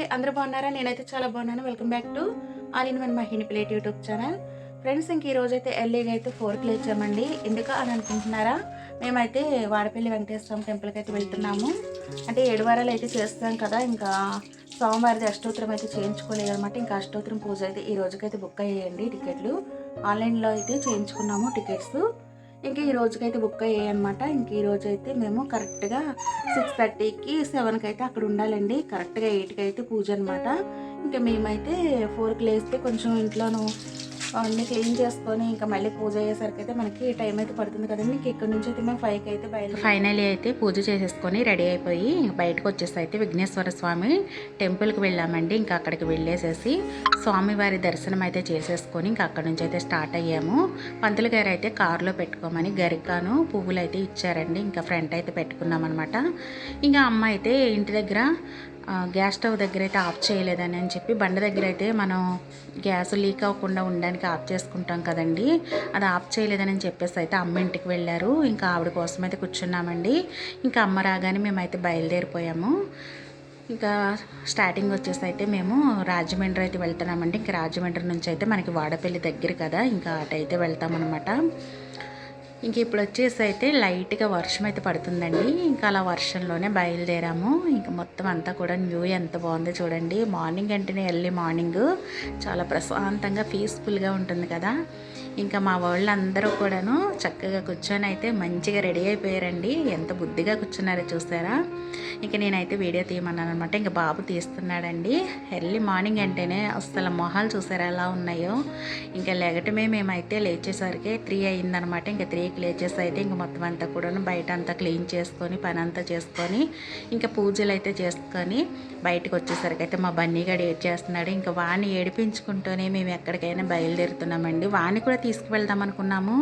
నమస్తే అందరూ బాగున్నారా? నేనైతే చాలా బాగున్నాను. Welcome back to all in one Mahini plate YouTube channel. Friends ఇంక ఈ అయితే ఎర్లీగా అయితే ఫోర్కి లేచామండి. ఎందుకు అని అనుకుంటున్నారా? మేమైతే వాడపల్లి వెంకటేశ్వరం టెంపుల్కి అయితే వెళ్తున్నాము. అంటే ఏడు వారాలు అయితే చేస్తాం కదా ఇంకా సోమవారిది అష్టోత్తరం అయితే చేయించుకోలేదు అనమాట ఇంకా అష్టోత్తరం పూజ అయితే ఈ రోజుకైతే బుక్ అయ్యేయండి టికెట్లు. ఆన్లైన్లో అయితే చేయించుకున్నాము టికెట్స్. ఇంకా ఈ రోజుకైతే బుక్ అయ్యాయి అనమాట ఇంక ఈ రోజు అయితే మేము కరెక్ట్గా సిక్స్ థర్టీకి సెవెన్కి అయితే అక్కడ ఉండాలండి. కరెక్ట్గా ఎయిట్కి అయితే పూజ అనమాట ఇంకా మేమైతే ఫోర్కి లేస్తే కొంచెం ఇంట్లోనూ అవన్నీ క్లీన్ చేసుకొని ఇంకా మళ్ళీ పూజ అయ్యేసరికి అయితే మనకి టైం అయితే పడుతుంది కదండి. ఇంక ఇక్కడ నుంచి అయితే మేము ఫైవ్కి అయితే బయలు ఫైనలీ అయితే పూజ చేసేసుకొని రెడీ అయిపోయి ఇంక బయటకు వచ్చేసి అయితే విఘ్నేశ్వర స్వామి టెంపుల్కి వెళ్ళామండి. ఇంకా అక్కడికి వెళ్ళేసేసి స్వామివారి దర్శనం అయితే చేసేసుకొని ఇంకా అక్కడ నుంచి అయితే స్టార్ట్ అయ్యాము. పంతులు గారు అయితే కారులో పెట్టుకోమని గరికాను పువ్వులు అయితే ఇచ్చారండి. ఇంకా ఫ్రంట్ అయితే పెట్టుకున్నాం అనమాట ఇంకా అమ్మ అయితే ఇంటి దగ్గర గ్యాస్ స్టవ్ దగ్గర అయితే ఆఫ్ చేయలేదని అని చెప్పి బండ దగ్గర అయితే మనం గ్యాస్ లీక్ అవ్వకుండా ఉండడానికి ఆఫ్ చేసుకుంటాం కదండి. అది ఆఫ్ చేయలేదని చెప్పేసి అయితే అమ్మ ఇంటికి వెళ్ళారు. ఇంకా ఆవిడ కోసం అయితే కూర్చున్నామండి. ఇంకా అమ్మ రాగానే మేమైతే బయలుదేరిపోయాము. ఇంకా స్టార్టింగ్ వచ్చేసి అయితే మేము రాజమండ్రి అయితే వెళ్తున్నామండి. ఇంకా రాజమండ్రి నుంచి అయితే మనకి వాడపల్లి దగ్గర కదా ఇంకా అటైతే వెళ్తామన్నమాట. ఇంక ఇప్పుడు వచ్చేసి అయితే లైట్గా వర్షం అయితే పడుతుందండి. ఇంకా అలా వర్షంలోనే బయలుదేరాము. ఇంకా మొత్తం అంతా కూడా న్యూ ఎంత బాగుందో చూడండి. మార్నింగ్ అంటేనే ఎర్లీ మార్నింగ్. చాలా ప్రశాంతంగా పీస్ఫుల్గా ఉంటుంది కదా. ఇంకా మా వాళ్ళందరూ కూడాను చక్కగా కూర్చొని అయితే మంచిగా రెడీ అయిపోయారండి. ఎంత బుద్ధిగా కూర్చున్నారో చూసారా? ఇంకా నేనైతే వీడియో తీయమన్నాను అనమాట ఇంకా బాబు తీస్తున్నాడండి. ఎర్లీ మార్నింగ్ అంటేనే అసలు మొహాలు చూసారా ఎలా ఉన్నాయో. ఇంకా లెగటమే మేమైతే లేచేసరికి త్రీ అయిందనమాట ఇంకా త్రీకి లేచేసి అయితే ఇంకా మొత్తం అంతా కూడాను బయట అంతా క్లీన్ చేసుకొని పని అంతా చేసుకొని ఇంకా పూజలు అయితే చేసుకొని బయటకు వచ్చేసరికి అయితే మా బన్నీగాడు ఏడ్ చేస్తున్నాడు ఇంకా వాణ్ణి ఏడిపించుకుంటూనే మేము ఎక్కడికైనా బయలుదేరుతున్నామండి. వాడిని కూడా తీసుకువెళ్దాం అనుకున్నాము.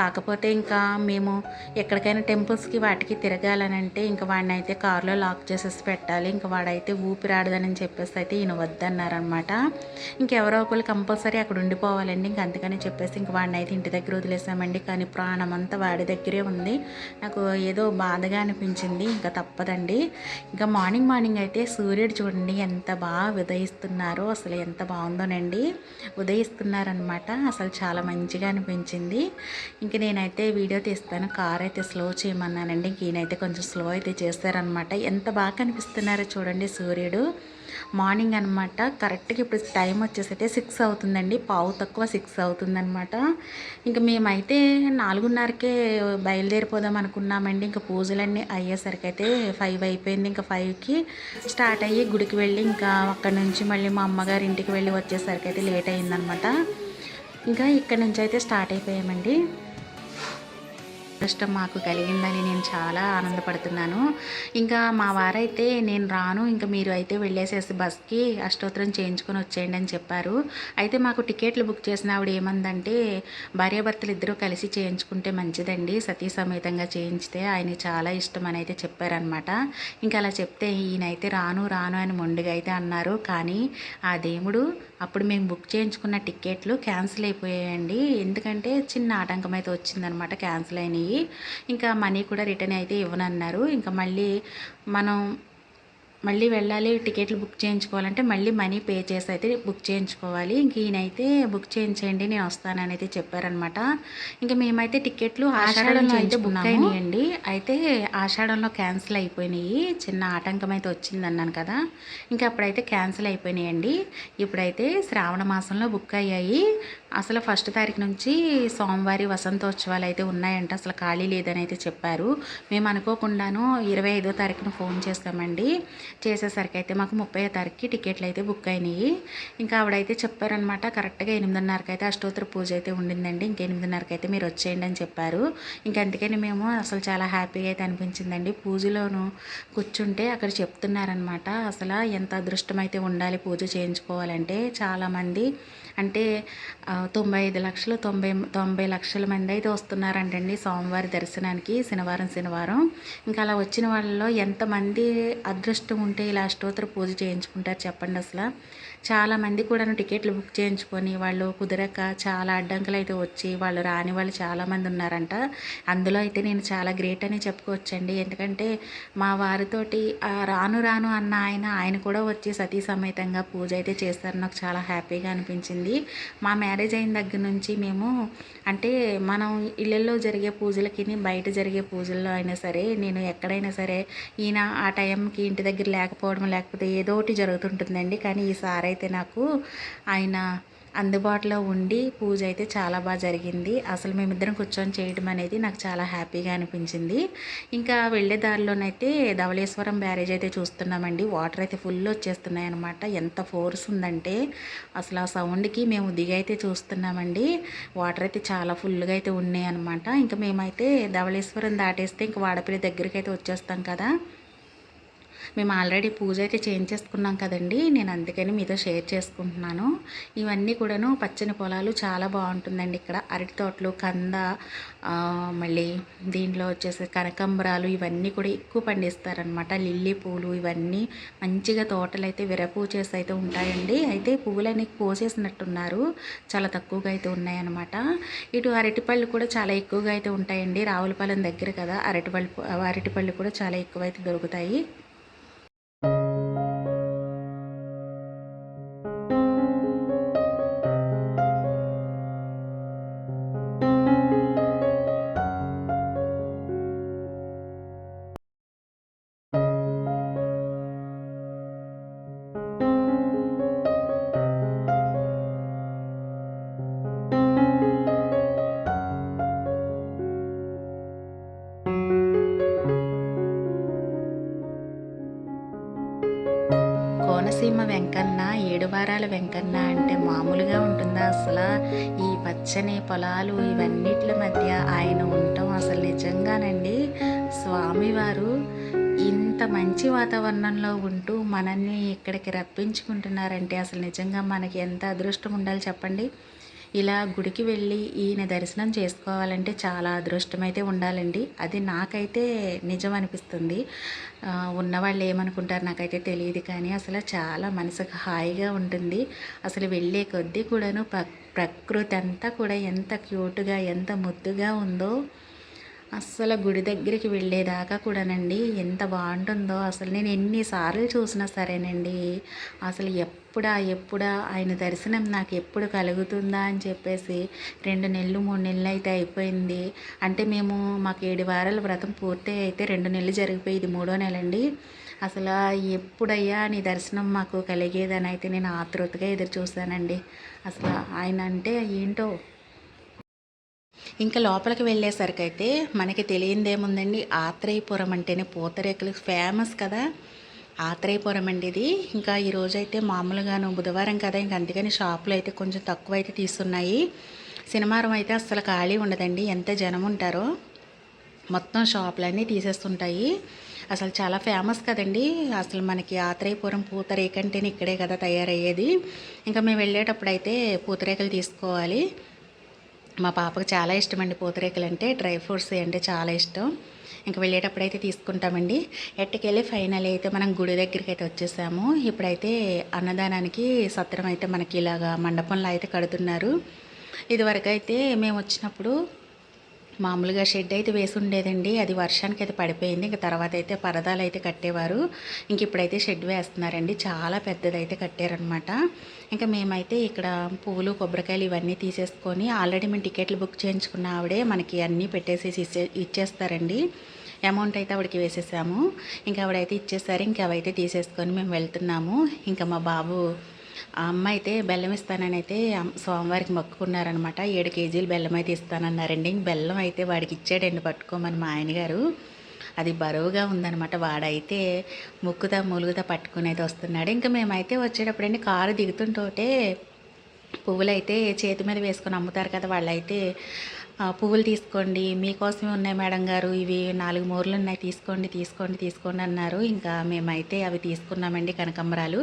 కాకపోతే ఇంకా మేము ఎక్కడికైనా టెంపుల్స్కి వాటికి తిరగాలని అంటే ఇంకా వాడిని అయితే కారులో లాక్ చేసేసి పెట్టాలి. ఇంకా వాడైతే ఊపిరాడదని చెప్పేసి అయితే ఈయన వద్దన్నారనమాట ఇంకెవరో ఒకరు కంపల్సరీ అక్కడ ఉండిపోవాలండి. ఇంక అందుకని చెప్పేసి ఇంక వాడిని అయితే ఇంటి దగ్గర వదిలేసామండి. కానీ ప్రాణం అంతా వాడి దగ్గరే ఉంది. నాకు ఏదో బాధగా అనిపించింది. ఇంకా తప్పదండి. ఇంకా మార్నింగ్ మార్నింగ్ అయితే సూర్యుడు చూడండి ఎంత బాగా ఉదయిస్తున్నారో అసలు ఎంత బాగుందోనండి. ఉదయిస్తున్నారనమాట అసలు చాలా మంచిగా అనిపించింది. ఇంక నేనైతే వీడియో తీస్తాను. కార్ అయితే స్లో చేయమన్నానండి. ఇంక ఈయనైతే కొంచెం స్లో అయితే చేస్తారనమాట ఎంత బాగా కనిపిస్తున్నారో చూడండి సూర్యుడు. మార్నింగ్ అనమాట కరెక్ట్గా ఇప్పుడు టైం వచ్చేసి అయితే సిక్స్ అవుతుందండి. పావు తక్కువ సిక్స్ అవుతుందన్నమాట. ఇంకా మేమైతే నాలుగున్నరకే బయలుదేరిపోదాం అనుకున్నామండి. ఇంకా పూజలన్నీ అయ్యేసరికి అయితే ఫైవ్ అయిపోయింది. ఇంకా ఫైవ్కి స్టార్ట్ అయ్యి గుడికి వెళ్ళి ఇంకా అక్కడ నుంచి మళ్ళీ మా అమ్మగారి ఇంటికి వెళ్ళి వచ్చేసరికి అయితే లేట్ అయిందనమాట ఇంకా ఇక్కడ నుంచి అయితే స్టార్ట్ అయిపోయామండి. అదృష్టం మాకు కలిగిందని నేను చాలా ఆనందపడుతున్నాను. ఇంకా మా వారైతే నేను రాను ఇంకా మీరు అయితే వెళ్ళేసేసి బస్కి అష్టోత్తరం చేయించుకొని వచ్చేయండి అని చెప్పారు. అయితే మాకు టికెట్లు బుక్ చేసిన ఆవిడ ఏమందంటే భార్యాభర్తలు ఇద్దరూ కలిసి చేయించుకుంటే మంచిదండి. సతీ సమేతంగా చేయించితే ఆయన చాలా ఇష్టం అని అయితే చెప్పారనమాట ఇంకా అలా చెప్తే ఈయనైతే రాను రాను అని మొండిగా అయితే అన్నారు. కానీ ఆ దేవుడు అప్పుడు మేము బుక్ చేయించుకున్న టికెట్లు క్యాన్సిల్ అయిపోయాయండి. ఎందుకంటే చిన్న ఆటంకం అయితే వచ్చిందనమాట క్యాన్సిల్ అయినాయి. ఇంకా మనీ కూడా రిటర్న్ అయితే ఇవ్వనన్నారు. ఇంకా మళ్ళీ మనం మళ్ళీ వెళ్ళాలి టికెట్లు బుక్ చేయించుకోవాలంటే మళ్ళీ మనీ పే చేసి అయితే బుక్ చేయించుకోవాలి. ఇంక ఈయనైతే బుక్ చేయించండి నేను వస్తానని అయితే చెప్పారనమాట. ఇంకా మేమైతే టికెట్లు ఆషాఢంలో అయితే బుక్ అయినాయండి. అయితే ఆషాఢంలో క్యాన్సిల్ అయిపోయినాయి. చిన్న ఆటంకం అయితే వచ్చింది అన్నాను కదా. ఇంకా అప్పుడైతే క్యాన్సిల్ అయిపోయినాయండి. ఇప్పుడైతే శ్రావణ మాసంలో బుక్ అయ్యాయి. అసలు ఫస్ట్ తారీఖు నుంచి సోమవారి వసంతోత్సవాలు అయితే ఉన్నాయంట. అసలు ఖాళీ లేదని అయితే చెప్పారు. మేము అనుకోకుండాను ఇరవై ఐదో తారీఖున ఫోన్ చేస్తామండి. చేసేసరికి అయితే మాకు ముప్పై తారీఖుకి టికెట్లు అయితే బుక్ అయినాయి. ఇంకా ఆవిడైతే చెప్పారనమాట కరెక్ట్గా ఎనిమిదిన్నరకి అయితే అష్టోత్తర పూజ అయితే ఉండిందండి ఇంక ఎనిమిదిన్నరకి అయితే మీరు వచ్చేయండి అని చెప్పారు. ఇంకా అందుకని మేము అసలు చాలా హ్యాపీగా అయితే అనిపించిందండి. పూజలోను కూర్చుంటే అక్కడ చెప్తున్నారనమాట అసలు ఎంత అదృష్టం అయితే ఉండాలి పూజ చేయించుకోవాలంటే. చాలామంది అంటే తొంభై ఐదు లక్షలు తొంభై తొంభై లక్షల మంది అయితే వస్తున్నారంటండి సోమవారి దర్శనానికి శనివారం శనివారం. ఇంకా అలా వచ్చిన వాళ్ళలో ఎంతమంది అదృష్టం ఉంటే ఇలా అష్టోత్తర పూజ చేయించుకుంటారు చెప్పండి అసలు? చాలామంది కూడాను టికెట్లు బుక్ చేయించుకొని వాళ్ళు కుదరక చాలా అడ్డంకులు అయితే వచ్చి వాళ్ళు రాని వాళ్ళు చాలామంది ఉన్నారంట. అందులో అయితే నేను చాలా గ్రేట్ అని చెప్పుకోవచ్చండి. ఎందుకంటే మా వారితోటి రాను రాను అన్న ఆయన ఆయన కూడా వచ్చి సతీ సమేతంగా పూజ అయితే చేస్తారు. నాకు చాలా హ్యాపీగా అనిపించింది. మా మ్యారేజ్ అయిన దగ్గర నుంచి మేము అంటే మనం ఇళ్ళల్లో జరిగే పూజలకి బయట జరిగే పూజల్లో అయినా సరే నేను ఎక్కడైనా సరే ఈయన ఆ టైంకి ఇంటి దగ్గర లేకపోవడం లేకపోతే ఏదో ఒకటి జరుగుతుంటుందండి. కానీ ఈసారి అయితే నాకు ఆయన అందుబాటులో ఉండి పూజ అయితే చాలా బాగా జరిగింది. అసలు మేమిద్దరం కూర్చొని చేయడం అనేది నాకు చాలా హ్యాపీగా అనిపించింది. ఇంకా వెళ్ళే దారిలోనైతే ధవళేశ్వరం బ్యారేజ్ అయితే చూస్తున్నామండి. వాటర్ అయితే ఫుల్ వచ్చేస్తున్నాయి అనమాట ఎంత ఫోర్స్ ఉందంటే అసలు ఆ సౌండ్కి మేము దిగైతే చూస్తున్నామండి. వాటర్ అయితే చాలా ఫుల్గా అయితే ఉన్నాయి అనమాట ఇంకా మేమైతే ధవళేశ్వరం దాటేస్తే ఇంకా వాడపల్లి దగ్గరికి అయితే వచ్చేస్తాం కదా. మేము ఆల్రెడీ పూజ అయితే చేయించేసుకున్నాం కదండి. నేను అందుకని మీతో షేర్ చేసుకుంటున్నాను. ఇవన్నీ కూడాను పచ్చని పొలాలు చాలా బాగుంటుందండి ఇక్కడ. అరటి తోటలు కంద మళ్ళీ దీంట్లో వచ్చేసి కనకంబరాలు ఇవన్నీ కూడా ఎక్కువ పండిస్తారనమాట లిల్లీ పూలు ఇవన్నీ మంచిగా తోటలు అయితే విరపూచేసి అయితే ఉంటాయండి. అయితే పువ్వులన్నీ కోసేసినట్టున్నారు. చాలా తక్కువగా అయితే ఉన్నాయన్నమాట. ఇటు అరటిపళ్ళు కూడా చాలా ఎక్కువగా అయితే ఉంటాయండి. రావులపాలెం దగ్గర కదా అరటిపళ్ళు అరటిపళ్ళు కూడా చాలా ఎక్కువ అయితే దొరుకుతాయి. ఏడు వెంకన్న అంటే మామూలుగా ఉంటుందా అసలు? ఈ పచ్చని పొలాలు ఇవన్నిటి మధ్య ఆయన ఉండటం అసలు నిజంగానండి? స్వామివారు ఇంత మంచి వాతావరణంలో ఉంటూ మనల్ని ఇక్కడికి రప్పించుకుంటున్నారంటే అసలు నిజంగా మనకి ఎంత అదృష్టం ఉండాలి చెప్పండి? ఇలా గుడికి వెళ్ళి ఈయన దర్శనం చేసుకోవాలంటే చాలా అదృష్టం అయితే ఉండాలండి. అది నాకైతే నిజం అనిపిస్తుంది. ఉన్నవాళ్ళు ఏమనుకుంటారు నాకైతే తెలియదు కానీ అసలు చాలా మనసుకు హాయిగా ఉంటుంది. అసలు వెళ్ళే కొద్దీ కూడాను ప్ర- ప్రకృతి అంతా కూడా ఎంత క్యూట్గా ఎంత ముద్దుగా ఉందో అస్సలు గుడి దగ్గరికి వెళ్ళేదాకా కూడానండి ఎంత బాగుంటుందో. అసలు నేను ఎన్నిసార్లు చూసినా సరేనండి. అసలు ఎప్పుడా ఎప్పుడా ఆయన దర్శనం నాకు ఎప్పుడు కలుగుతుందా అని చెప్పేసి రెండు నెలలు మూడు నెలలు అయితే అయిపోయింది. అంటే మేము మాకు ఏడు వారాల వ్రతం పూర్తి అయితే రెండు నెలలు జరిగిపోయి ఇది మూడో నెలండి. అసలు ఎప్పుడయ్యా నీ దర్శనం మాకు కలిగేదని అయితే నేను ఆతృతగా ఎదురు చూశానండి. అసలు ఆయన అంటే ఏంటో ఇంకా లోపలికి వెళ్ళేసరికి అయితే మనకి తెలియందేముందండి ఆత్రేయపురం అంటేనే పూతరేకులు ఫేమస్ కదా. ఆత్రేయపురం అండి ఇది. ఇంకా ఈరోజైతే అయితే మామూలుగాను బుధవారం కదా ఇంక అందుకని షాపులు అయితే కొంచెం తక్కువ అయితే తీస్తున్నాయి శనివారం అయితే అస్సలు ఖాళీ ఉండదండి ఎంత జనం ఉంటారో. మొత్తం షాపులన్నీ తీసేస్తుంటాయి. అసలు చాలా ఫేమస్ కదండి. అసలు మనకి ఆత్రేయపురం పూతరేక అంటేనే ఇక్కడే కదా తయారయ్యేది. ఇంకా మేము వెళ్ళేటప్పుడు అయితే పూతరేకలు తీసుకోవాలి. మా పాపకు చాలా ఇష్టం అండి పూతరేకులు అంటే డ్రై ఫ్రూట్స్ అంటే చాలా ఇష్టం. ఇంకా వెళ్ళేటప్పుడు అయితే తీసుకుంటామండి. ఎట్టకెళ్ళి ఫైనల్ అయితే మనం గుడి దగ్గరికి అయితే వచ్చేసాము. ఇప్పుడైతే అన్నదానానికి సత్రం అయితే మనకి ఇలాగా మండపంలో అయితే కడుతున్నారు. ఇదివరకు అయితే మేము వచ్చినప్పుడు మామూలుగా షెడ్ అయితే వేసి ఉండేదండి. అది వర్షానికి అయితే పడిపోయింది. ఇంకా తర్వాత అయితే పరదాలు అయితే కట్టేవారు. ఇంక ఇప్పుడైతే షెడ్ వేస్తున్నారండి. చాలా పెద్దదైతే కట్టారనమాట ఇంకా మేమైతే ఇక్కడ పువ్వులు కొబ్బరికాయలు ఇవన్నీ తీసేసుకొని ఆల్రెడీ మేము టికెట్లు బుక్ చేయించుకున్న ఆవిడే మనకి అన్నీ పెట్టేసేసి ఇచ్చే ఇచ్చేస్తారండి. అమౌంట్ అయితే ఆవిడకి వేసేసాము. ఇంకా ఆవిడైతే ఇచ్చేసారు. ఇంకా అవైతే తీసేసుకొని మేము వెళ్తున్నాము. ఇంకా మా బాబు ఆ అమ్మ అయితే బెల్లం ఇస్తానని అయితే సోమవారికి మొక్కుకున్నారనమాట ఏడు కేజీలు బెల్లం అయితే ఇస్తానన్నారండి ఇంక బెల్లం అయితే వాడికి ఇచ్చాడండి పట్టుకోమని మా ఆయన గారు. అది బరువుగా ఉందనమాట వాడైతే ముక్కుదా మూలుగుదా పట్టుకుని అయితే వస్తున్నాడు. ఇంకా మేమైతే వచ్చేటప్పుడండి కారు దిగుతుంటోటే పువ్వులు అయితే చేతి మీద వేసుకొని అమ్ముతారు కదా వాళ్ళైతే పువ్వులు తీసుకోండి మీకోసమే ఉన్నాయి మేడం గారు ఇవి నాలుగు మూరలు ఉన్నాయి తీసుకోండి తీసుకోండి తీసుకోండి అన్నారు. ఇంకా మేమైతే అవి తీసుకున్నామండి కనకమ్మరాలు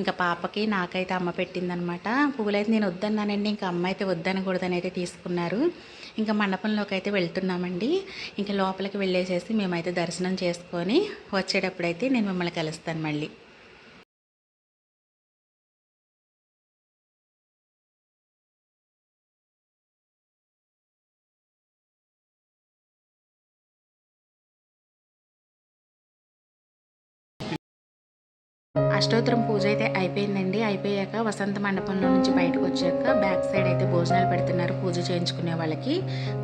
ఇంకా పాపకి నాకైతే అమ్మ పెట్టిందనమాట పువ్వులైతే నేను వద్దన్నానండి ఇంకా అమ్మ అయితే వద్దనకూడదని అయితే తీసుకున్నారు. ఇంకా మండపంలోకి అయితే వెళ్తున్నామండి. ఇంకా లోపలికి వెళ్ళేసేసి మేమైతే దర్శనం చేసుకొని వచ్చేటప్పుడైతే నేను మిమ్మల్ని కలుస్తాను మళ్ళీ. అష్టోత్తరం పూజ అయితే అయిపోయిందండి. అయిపోయాక వసంత మండపంలో నుంచి బయటకు వచ్చాక బ్యాక్ సైడ్ అయితే భోజనాలు పెడుతున్నారు పూజ చేయించుకునే వాళ్ళకి.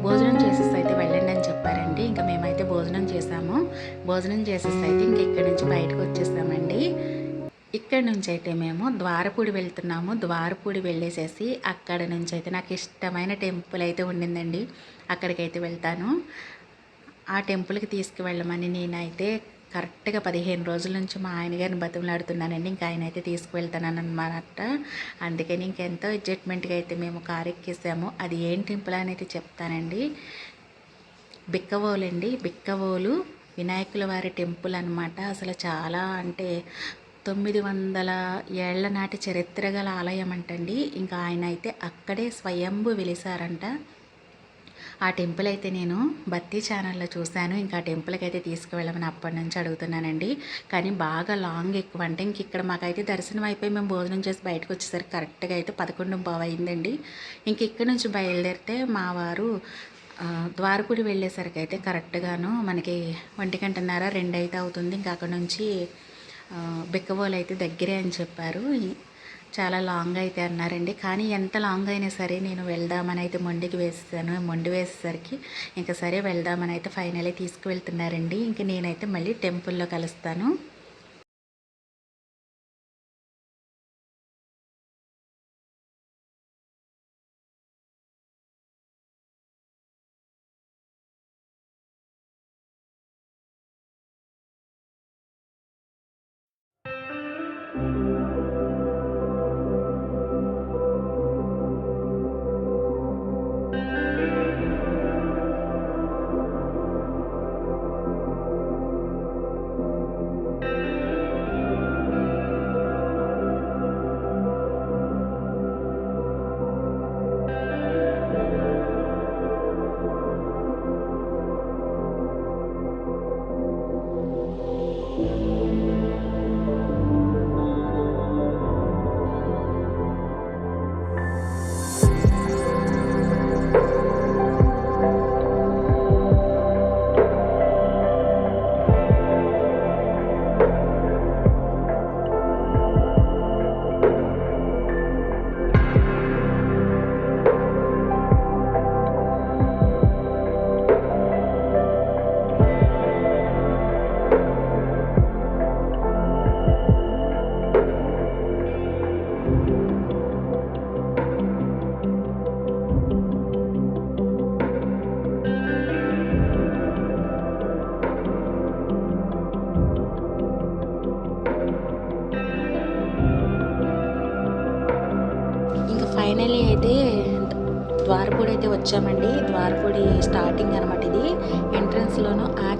భోజనం చేసేసి అయితే వెళ్ళండి అని చెప్పారండి. ఇంకా మేమైతే భోజనం చేసాము. భోజనం చేసేసి అయితే ఇంక ఇక్కడి నుంచి బయటకు వచ్చేసామండి. ఇక్కడ నుంచి అయితే మేము ద్వారపూడి వెళ్తున్నాము. ద్వారపూడి వెళ్ళేసేసి అక్కడ నుంచి అయితే నాకు ఇష్టమైన టెంపుల్ అయితే ఉండిందండి. అక్కడికైతే వెళ్తాను. ఆ టెంపుల్కి తీసుకువెళ్ళమని నేనైతే కరెక్ట్గా పదిహేను రోజుల నుంచి మా ఆయన గారిని బతిమలాడుతున్నానండి. ఇంకా ఆయన అయితే తీసుకువెళ్తానన్నమాట. అందుకని ఇంకెంతో ఎడ్జస్ట్మెంట్గా అయితే మేము కారు ఎక్కేసాము అది ఏం టెంపుల్ అనేది చెప్తానండి. బిక్కవోలు అండి బిక్కవోలు వినాయకుల వారి టెంపుల్ అనమాట అసలు చాలా అంటే తొమ్మిది వందల ఏళ్ళ నాటి చరిత్ర గల ఆలయం అంటండి ఇంకా ఆయన అయితే అక్కడే స్వయంభు వెలిసారంట. ఆ టెంపుల్ అయితే నేను బత్తి ఛానల్లో చూశాను. ఇంకా ఆ టెంపుల్కి అయితే తీసుకువెళ్ళమని అప్పటి నుంచి అడుగుతున్నానండి. కానీ బాగా లాంగ్ ఎక్కువ. అంటే ఇంక ఇక్కడ మాకైతే దర్శనం అయిపోయి మేము భోజనం చేసి బయటకు వచ్చేసరికి కరెక్ట్గా అయితే పదకొండు బావ అయిందండి. ఇంక ఇక్కడ నుంచి బయలుదేరితే మా వారు ఆ, వెళ్ళేసరికి అయితే కరెక్ట్గాను మనకి ఒంటి గంటన్నర రెండు అయితే అవుతుంది. ఇంకా అక్కడ నుంచి బిక్కవోలు బిక్కబోలు అయితే దగ్గరే అని చెప్పారు. చాలా లాంగ్ అయితే అన్నారండి. కానీ ఎంత లాంగ్ అయినా సరే నేను వెళ్దామని అయితే మొండికి వేసేసాను. మొండి వేసేసరికి ఇంకా సరే వెళ్దామని అయితే ఫైనల్ తీసుకువెళ్తున్నారండి. ఇంక నేనైతే మళ్ళీ టెంపుల్లో కలుస్తాను.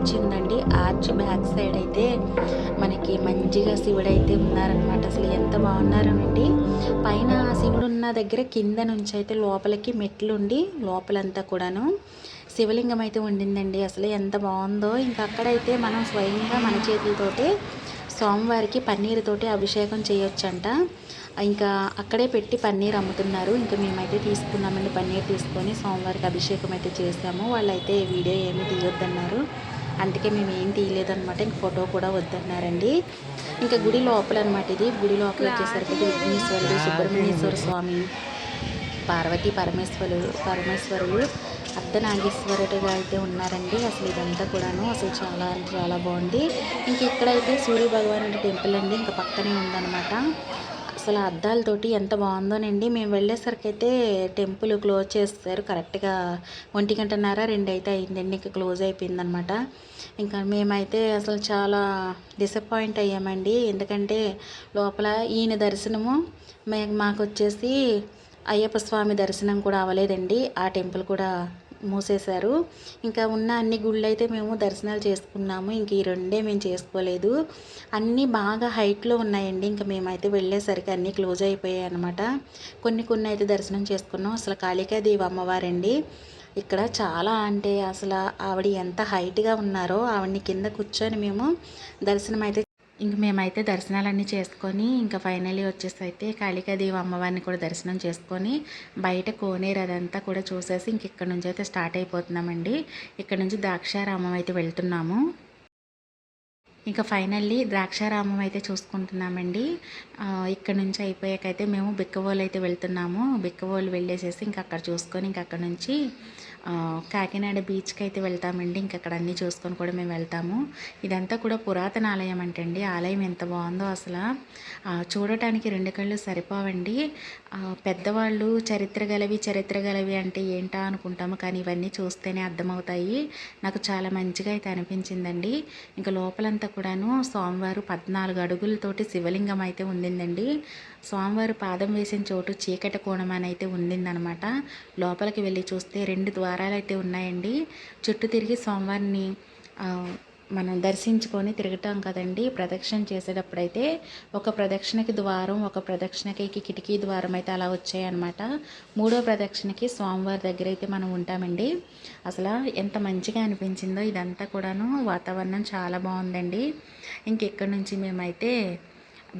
వచ్చిందండి. ఆర్చ్ బ్యాక్ సైడ్ అయితే మనకి మంచిగా శివుడు అయితే ఉన్నారనమాట అసలు ఎంత బాగున్నారనండి. పైన శివుడు ఉన్న దగ్గర కింద నుంచి అయితే లోపలికి మెట్లు ఉండి లోపలంతా కూడాను శివలింగం అయితే ఉండిందండి. అసలు ఎంత బాగుందో. ఇంకా అక్కడైతే మనం స్వయంగా మన చేతులతోటి స్వామివారికి పన్నీరుతోటి అభిషేకం చేయొచ్చంట. ఇంకా అక్కడే పెట్టి పన్నీర్ అమ్ముతున్నారు. ఇంకా మేమైతే తీసుకున్నామండి. పన్నీర్ తీసుకొని స్వామివారికి అభిషేకం అయితే చేసాము వాళ్ళైతే వీడియో ఏమీ తీయొద్దన్నారు. అందుకే మేము ఏం తీయలేదన్నమాట. ఇంక ఫోటో కూడా వద్దన్నారండి. ఇంకా గుడి లోపల అనమాట ఇది. గుడి లోపల వచ్చేసరికి విఘ్నేశ్వరుడు సుబ్రహ్మణ్యేశ్వర స్వామి పార్వతీ పరమేశ్వరుడు పరమేశ్వరుడు అర్ధనాగేశ్వరుడుగా అయితే ఉన్నారండి. అసలు ఇదంతా కూడాను అసలు చాలా అంటే చాలా బాగుంది. ఇంక ఇక్కడైతే సూర్య భగవానుడి టెంపుల్ అండి. ఇంకా పక్కనే ఉందన్నమాట. అసలు అద్దాలతోటి ఎంత బాగుందోనండి. మేము వెళ్ళేసరికి అయితే టెంపుల్ క్లోజ్ చేస్తారు. కరెక్ట్గా ఒంటి గంటన్నర రెండు అయితే అయిందండి. ఇంకా క్లోజ్ అయిపోయిందనమాట ఇంకా మేమైతే అసలు చాలా డిసప్పాయింట్ అయ్యామండి. ఎందుకంటే లోపల ఈయన దర్శనము మే మాకు వచ్చేసి అయ్యప్ప స్వామి దర్శనం కూడా అవ్వలేదండి. ఆ టెంపుల్ కూడా మూసేశారు. ఇంకా ఉన్న అన్ని గుళ్ళు అయితే మేము దర్శనాలు చేసుకున్నాము. ఇంక ఈ రెండే మేము చేసుకోలేదు. అన్నీ బాగా హైట్లో ఉన్నాయండి. ఇంకా మేమైతే వెళ్ళేసరికి అన్నీ క్లోజ్ అయిపోయాయి అనమాట కొన్ని కొన్ని అయితే దర్శనం చేసుకున్నాం. అసలు కాళికాదేవి అమ్మవారండి. ఇక్కడ చాలా అంటే అసలు ఆవిడ ఎంత హైట్గా ఉన్నారో ఆవిడని కింద కూర్చొని మేము దర్శనం అయితే ఇంక మేమైతే దర్శనాలన్నీ చేసుకొని ఇంకా ఫైనలీ వచ్చేసి అయితే కాళికాదేవి అమ్మవారిని కూడా దర్శనం చేసుకొని బయట కోనేరు అదంతా కూడా చూసేసి ఇంక ఇక్కడ నుంచి అయితే స్టార్ట్ అయిపోతున్నామండి. ఇక్కడ నుంచి ద్రాక్షారామం అయితే వెళ్తున్నాము. ఇంకా ఫైనల్లీ ద్రాక్షారామం అయితే చూసుకుంటున్నామండి. ఇక్కడ నుంచి అయిపోయాకైతే మేము బిక్కవోలు అయితే వెళ్తున్నాము. బిక్కవోలు వెళ్ళేసేసి ఇంకా అక్కడ చూసుకొని ఇంకా అక్కడ నుంచి కాకినాడ బీచ్కి అయితే వెళ్తామండి. ఇంకా అక్కడ అన్నీ చూసుకొని కూడా మేము వెళ్తాము. ఇదంతా కూడా పురాతన ఆలయం అంటండి. ఆలయం ఎంత బాగుందో అసలు. చూడటానికి రెండు కళ్ళు సరిపోవండి. పెద్దవాళ్ళు చరిత్ర గలవి చరిత్ర గలవి అంటే ఏంటా అనుకుంటాము. కానీ ఇవన్నీ చూస్తేనే అర్థమవుతాయి. నాకు చాలా మంచిగా అయితే అనిపించిందండి. ఇంకా లోపలంతా కూడాను స్వామివారు పద్నాలుగు అడుగులతోటి శివలింగం అయితే ఉండిందండి. స్వామివారు పాదం వేసిన చోటు చీకటి కోణం అని అయితే ఉండిందనమాట. లోపలికి వెళ్ళి చూస్తే రెండు ద్వారాలు అయితే ఉన్నాయండి. చుట్టూ తిరిగి స్వామివారిని మనం దర్శించుకొని తిరగటం కదండి. ప్రదక్షిణ చేసేటప్పుడైతే ఒక ప్రదక్షిణకి ద్వారం ఒక ప్రదక్షిణకి కిటికీ ద్వారం అయితే అలా వచ్చాయన్నమాట మూడో ప్రదక్షిణకి స్వామివారి దగ్గర అయితే మనం ఉంటామండి. అసలు ఎంత మంచిగా అనిపించిందో ఇదంతా కూడాను వాతావరణం చాలా బాగుందండి. ఇంకెక్కడి నుంచి మేమైతే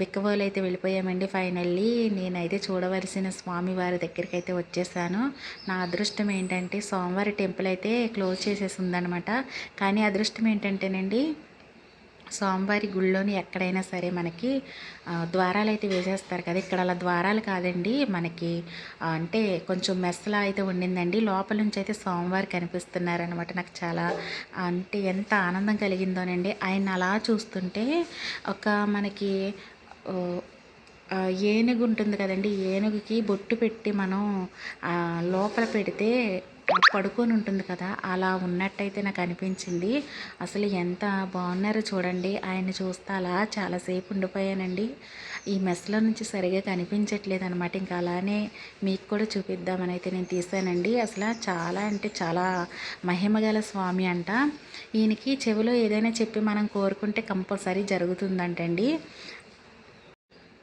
బిక్కవోలు అయితే వెళ్ళిపోయామండి ఫైనల్లీ. నేనైతే చూడవలసిన స్వామి వారి దగ్గరికి అయితే వచ్చేసాను. నా అదృష్టం ఏంటంటే సోమవారి టెంపుల్ అయితే క్లోజ్ చేసేసి ఉందన్నమాట. కానీ అదృష్టం ఏంటంటేనండి స్వామివారి గుళ్ళోని ఎక్కడైనా సరే మనకి ద్వారాలు అయితే వేసేస్తారు కదా. ఇక్కడ అలా ద్వారాలు కాదండి. మనకి అంటే కొంచెం మెస్లా అయితే ఉండిందండి. లోపల నుంచి అయితే స్వామివారు కనిపిస్తున్నారనమాట నాకు చాలా అంటే ఎంత ఆనందం కలిగిందోనండి. ఆయన అలా చూస్తుంటే ఒక మనకి ఏనుగు ఉంటుంది కదండి ఏనుగుకి బొట్టు పెట్టి మనం లోపల పెడితే పడుకొని ఉంటుంది కదా అలా ఉన్నట్టయితే నాకు అనిపించింది. అసలు ఎంత బాగున్నారో చూడండి ఆయన చూస్తే అలా చాలాసేపు ఉండిపోయానండి. ఈ మెస్లో నుంచి సరిగా కనిపించట్లేదు అనమాట ఇంకా అలానే మీకు కూడా చూపిద్దామని అయితే నేను తీసానండి. అసలు చాలా అంటే చాలా మహిమగల స్వామి అంట. ఈయనకి చెవిలో ఏదైనా చెప్పి మనం కోరుకుంటే కంపల్సరీ జరుగుతుందంటండి.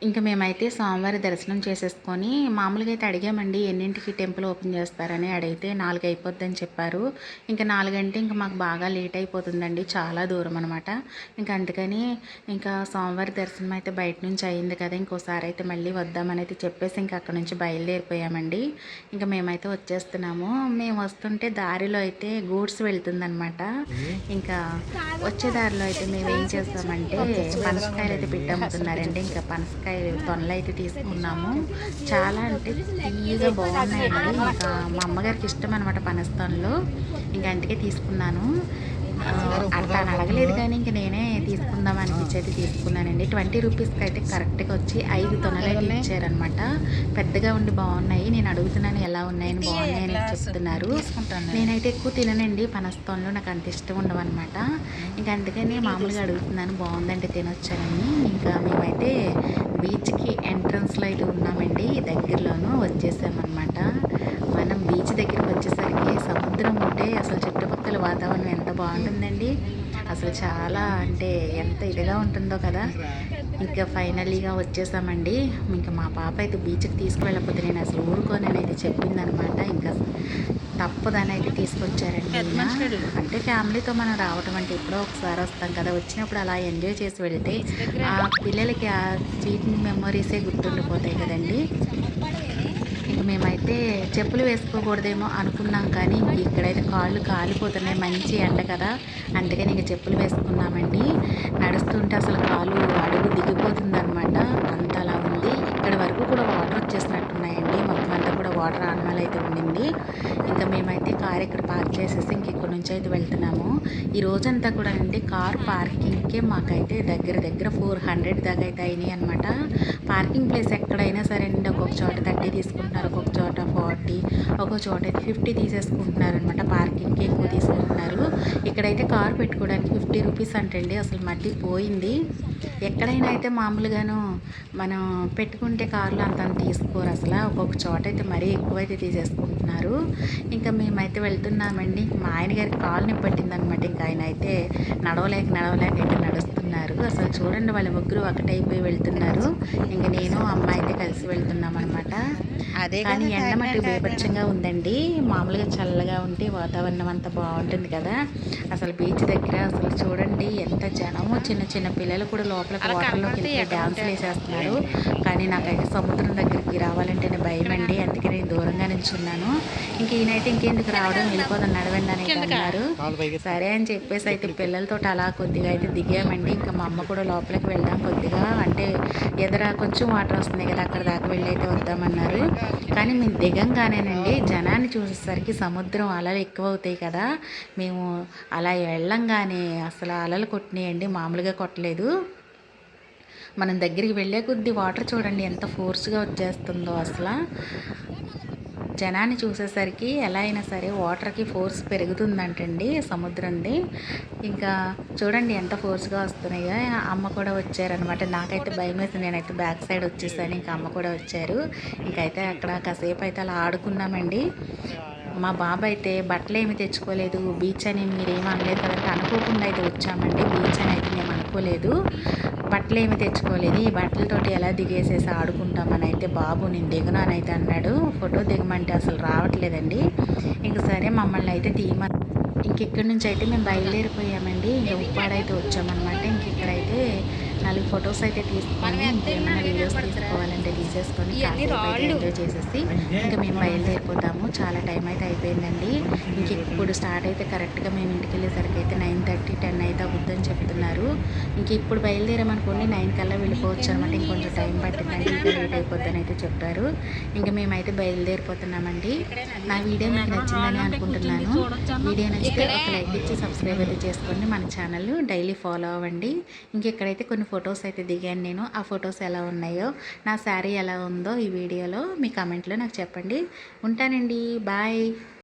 ఇంకా మేమైతే స్వామివారి దర్శనం చేసేసుకొని మామూలుగా అయితే అడిగామండి ఎన్నింటికి టెంపుల్ ఓపెన్ చేస్తారని. అడిగితే నాలుగు అయిపోద్దని చెప్పారు. ఇంకా నాలుగంటే ఇంకా మాకు బాగా లేట్ అయిపోతుందండి చాలా దూరం అనమాట ఇంకా అందుకని ఇంకా స్వామివారి దర్శనం అయితే బయట నుంచి అయింది కదా ఇంకోసారి అయితే మళ్ళీ వద్దామనైతే చెప్పేసి ఇంకా అక్కడ నుంచి బయలుదేరిపోయామండి. ఇంకా మేమైతే వచ్చేస్తున్నాము. మేము వస్తుంటే దారిలో అయితే గూడ్స్ వెళ్తుందనమాట ఇంకా వచ్చే దారిలో అయితే మేము ఏం చేస్తామంటే పనసకాయలు అయితే పెట్టమ్ముతున్నారండి ఇంకా పనసకాయ తొనలు అయితే తీసుకున్నాము. చాలా అంటే తీయగా బాగున్నాయండి. ఇంకా మా అమ్మగారికి ఇష్టం అనమాట పనస ఇంకా అందుకే తీసుకున్నాను. అట్లా అని అడగలేదు కానీ ఇంక నేనే తీసుకుందాం అనిపించేది తీసుకున్నానండి. ట్వంటీ రూపీస్కి అయితే కరెక్ట్గా వచ్చి ఐదు తొనలు అయితే ఇచ్చారనమాట పెద్దగా ఉండి బాగున్నాయి. నేను అడుగుతున్నాను ఎలా ఉన్నాయని బాగున్నాయని చెప్తున్నారు. నేనైతే ఎక్కువ తిననండి. పనస్తోన్లు నాకు అంత ఇష్టం ఉండవు అనమాట ఇంకా అందుకని మామూలుగా అడుగుతున్నాను బాగుందంటే తినొచ్చానని ఇంకా మేమైతే బీచ్కి ఎంట్రన్స్లో అయితే ఉన్నామండి. దగ్గరలోనూ వచ్చేసామన్నమాట. మనం బీచ్ దగ్గరికి వచ్చేసరికి సముద్రం ఉంటే అసలు చుట్టుపక్కల వాతావరణం ఎంత బాగుంటుందండి. అసలు చాలా అంటే ఎంత ఇదిగా ఉంటుందో కదా. ఇంకా ఫైనలీగా వచ్చేసామండి. ఇంకా మా పాప అయితే బీచ్కి తీసుకువెళ్ళకపోతే నేను అసలు ఊరుకోనని చెప్పిందనమాట. ఇంకా తప్పదని అయితే తీసుకొచ్చారండి అంటే ఫ్యామిలీతో మనం రావటం అంటే ఎప్పుడో ఒకసారి వస్తాం కదా. వచ్చినప్పుడు అలా ఎంజాయ్ చేసి వెళ్తే ఆ పిల్లలకి ఆ స్వీట్ మెమొరీసే గుర్తుండిపోతాయి కదండి. మేమైతే చెప్పులు వేసుకోకూడదేమో అనుకున్నాం కానీ ఇంక ఇక్కడైతే కాళ్ళు కాలిపోతున్నాయి మంచి ఎండ కదా. అందుకని ఇంక చెప్పులు వేసుకున్నామండి. నడుస్తుంటే అసలు కాలు అడుగు దిగిపోతుంది అనమాట అంత అలా ఉంది. ఇక్కడ వరకు కూడా వాటర్ వచ్చేసినట్టున్నాయండి. మొత్తం వాటర్ ఆనమాలు అయితే ఉండింది. ఇంకా మేమైతే కార్ ఇక్కడ పార్క్ చేసేసి ఇంక ఇక్కడ నుంచి అయితే వెళ్తున్నాము. ఈ రోజంతా కూడా అండి కార్ పార్కింగ్కే మాకైతే దగ్గర దగ్గర ఫోర్ హండ్రెడ్ దాకా అయితే అయినాయి అనమాట పార్కింగ్ ప్లేస్ ఎక్కడైనా సరే అండి ఒక్కొక్క చోట థర్టీ తీసుకుంటున్నారు ఒక్కొక్క చోట ఫార్టీ ఒక్కొక్క చోట అయితే ఫిఫ్టీ తీసేసుకుంటున్నారు అనమాట పార్కింగ్కి ఎక్కువ తీసుకుంటున్నారు. ఇక్కడైతే కార్ పెట్టుకోవడానికి ఫిఫ్టీ రూపీస్ అంటండి. అసలు మళ్ళీ పోయింది. ఎక్కడైనా అయితే మామూలుగాను మనం పెట్టుకుంటే కార్లు అంత అంత తీసుకోరు అసలు. ఒక్కొక్క చోట అయితే మరీ ఎక్కువైతే తీసేసుకుంటున్నారు. ఇంకా మేమైతే వెళ్తున్నామండి. మా ఆయన గారికి కాలు నొప్పి పట్టిందనమాట ఇంకా ఆయన అయితే నడవలేక నడవలేక అయితే నడుస్తున్నారు. అసలు చూడండి వాళ్ళ ముగ్గురు ఒకటైపోయి వెళ్తున్నారు. ఇంకా నేను అమ్మాయి అయితే కలిసి వెళ్తున్నాం అనమాట అదే కానీ ఎండ మట్టి బీభత్సంగా ఉందండి. మామూలుగా చల్లగా ఉంటే వాతావరణం అంతా బాగుంటుంది కదా. అసలు బీచ్ దగ్గర అసలు చూడండి ఎంత జనము చిన్న చిన్న పిల్లలు కూడా లోపల వాటర్లోకి డ్యాన్సులు వేసేస్తున్నారు. కానీ నాకైతే సముద్రం దగ్గరికి రావాలంటేనే భయం అండి అందుకే నేను దూరంగా నుంచి నుంచున్నాను ఇంక ఈయనైతే ఇంకెందుకు రావడం వెళ్ళిపోదాం నడవండి అని అయితే అన్నారు. సరే అని చెప్పేసి అయితే పిల్లలతో అలా కొద్దిగా అయితే దిగామండి. ఇంకా మా అమ్మ కూడా లోపలికి వెళ్దాం కొద్దిగా. అంటే ఎదుర కొంచెం వాటర్ వస్తున్నాయి కదా అక్కడ దాకా వెళ్ళి అయితే వద్దామన్నారు. కానీ మేము దిగంగానేనండి జనాన్ని చూసేసరికి సముద్రం అలలు ఎక్కువ అవుతాయి కదా. మేము అలా వెళ్ళంగానే అసలు అలలు కొట్టినాయండి మామూలుగా కొట్టలేదు. మనం దగ్గరికి వెళ్ళే కొద్దీ వాటర్ చూడండి ఎంత ఫోర్స్గా వచ్చేస్తుందో అసలు. జనాన్ని చూసేసరికి ఎలా అయినా సరే వాటర్కి ఫోర్స్ పెరుగుతుందంటండి సముద్రంది. ఇంకా చూడండి ఎంత ఫోర్స్గా వస్తున్నాయో. అమ్మ కూడా వచ్చారనమాట. నాకైతే భయం వేసి నేనైతే బ్యాక్ సైడ్ వచ్చేసాను. ఇంకా అమ్మ కూడా వచ్చారు. ఇంకైతే అక్కడ కాసేపు అయితే అలా ఆడుకున్నామండి. మా బాబు అయితే బట్టలు ఏమి తెచ్చుకోలేదు. బీచ్ అని మీరేం అనలేదు కదంటే అనుకోకుండా అయితే వచ్చామండి. బీచ్ అని అయితే మేము అనుకోలేదు. బట్టలు ఏమి తెచ్చుకోలేదు. ఈ బట్టలతోటి ఎలా దిగేసేసి ఆడుకుంటామని అయితే బాబు నేను దిగనానైతే అన్నాడు. ఫోటో దిగమంటే అసలు రావట్లేదండి. ఇంక సరే మమ్మల్ని అయితే తీయమ ఇంక ఇక్కడి నుంచి అయితే మేము బయలుదేరిపోయామండి. ఇంక ఉప్పాడైతే వచ్చామన్నమాట. ఇంక ఇక్కడైతే నాలుగు ఫొటోస్ అయితే తీసుకొని ఇంకేమైనా వీడియోస్ తీసుకోవాలంటే తీసేసుకొని ఎంజాయ్ చేసేసి ఇంకా మేము బయలుదేరిపోతాము. చాలా టైం అయితే అయిపోయిందండి. ఇంక ఇప్పుడు స్టార్ట్ అయితే కరెక్ట్గా మేము ఇంటికి వెళ్ళేసరికి అయితే నైన్ థర్టీ టెన్ అయితే అవుద్దని చెప్తున్నారు. ఇంక ఇప్పుడు బయలుదేరామనుకోండి నైన్ కల్లా వెళ్ళిపోవచ్చు అనమాట ఇంకొంచెం టైం పట్టిందండి ఇంకా లేట్ అయిపోద్దని అయితే చెప్పారు. ఇంకా మేమైతే బయలుదేరిపోతున్నామండి. నా వీడియో మీకు నచ్చిందని అనుకుంటున్నాను. వీడియో నచ్చితే ఒక లైక్ ఇచ్చి సబ్స్క్రైబ్ అయితే చేసుకోండి. మన ఛానల్ డైలీ ఫాలో అవ్వండి. ఇంకెక్కడైతే కొన్ని ఫొటోస్ అయితే దిగాను నేను. ఆ ఫొటోస్ ఎలా ఉన్నాయో నా శారీ ఎలా ఉందో ఈ వీడియోలో మీ కామెంట్లో నాకు చెప్పండి. ఉంటానండి. బాయ్.